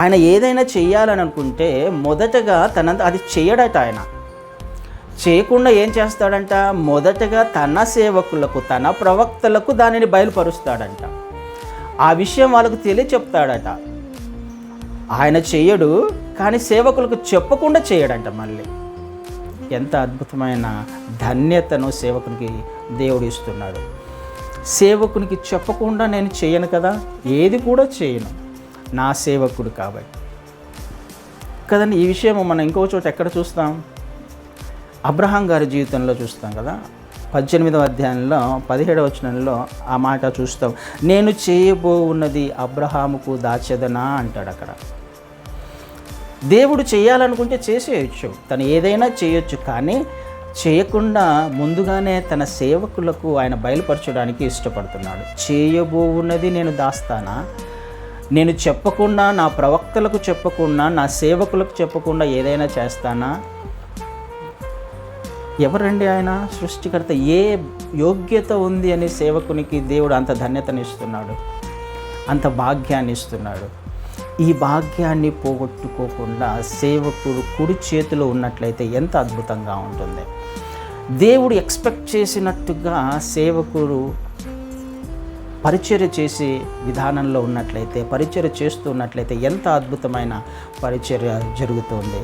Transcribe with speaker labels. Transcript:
Speaker 1: ఆయన ఏదైనా చేయాలని అనుకుంటే మొదటగా తనంత అది చేయడట ఆయన. చేయకుండా ఏం చేస్తాడంట? మొదటగా తన సేవకులకు తన ప్రవక్తలకు దానిని బయలుపరుస్తాడంట. ఆ విషయం వాళ్ళకు తెలియచెప్తాడట. ఆయన చేయడు కానీ సేవకులకు చెప్పకుండా చేయడంట మళ్ళీ. ఎంత అద్భుతమైన ధన్యతను సేవకునికి దేవుడు ఇస్తున్నాడు. సేవకునికి చెప్పకుండా నేను చేయను కదా? ఏది కూడా చేయను నా సేవకుడు కాబట్టి. కదండి ఈ విషయం మనం ఇంకో చోట ఎక్కడ చూస్తాం? అబ్రహాం గారి జీవితంలో చూస్తాం కదా? పద్దెనిమిదవ అధ్యాయంలో పదిహేడవ వచనంలో ఆ మాట చూస్తాం. నేను చేయబో ఉన్నది అబ్రహాముకు దాచదనా అంటాడు అక్కడ. దేవుడు చేయాలనుకుంటే చేసేయచ్చు. తను ఏదైనా చేయొచ్చు కానీ చేయకుండా ముందుగానే తన సేవకులకు ఆయన బయలుపరచడానికి ఇష్టపడుతున్నాడు. చేయబోవున్నది నేను దాస్తానా? నేను చెప్పకుండా నా ప్రవక్తలకు చెప్పకుండా నా సేవకులకు చెప్పకుండా ఏదైనా చేస్తానా? ఎవరండి ఆయన? సృష్టికర్త ఏ యోగ్యత ఉంది అని సేవకునికి దేవుడు అంత ధన్యతనిస్తున్నాడు? అంత భాగ్యాన్ని ఇస్తున్నాడు? ఈ భాగ్యాన్ని పోగొట్టుకోకుండా సేవకుడు కుడి చేతిలో ఉన్నట్లయితే ఎంత అద్భుతంగా ఉంటుంది? దేవుడు ఎక్స్పెక్ట్ చేసినట్టుగా సేవకుడు పరిచర్య చేసే విధానంలో ఉన్నట్లయితే పరిచర్య చేస్తున్నట్లయితే ఎంత అద్భుతమైన పరిచర్య జరుగుతుంది.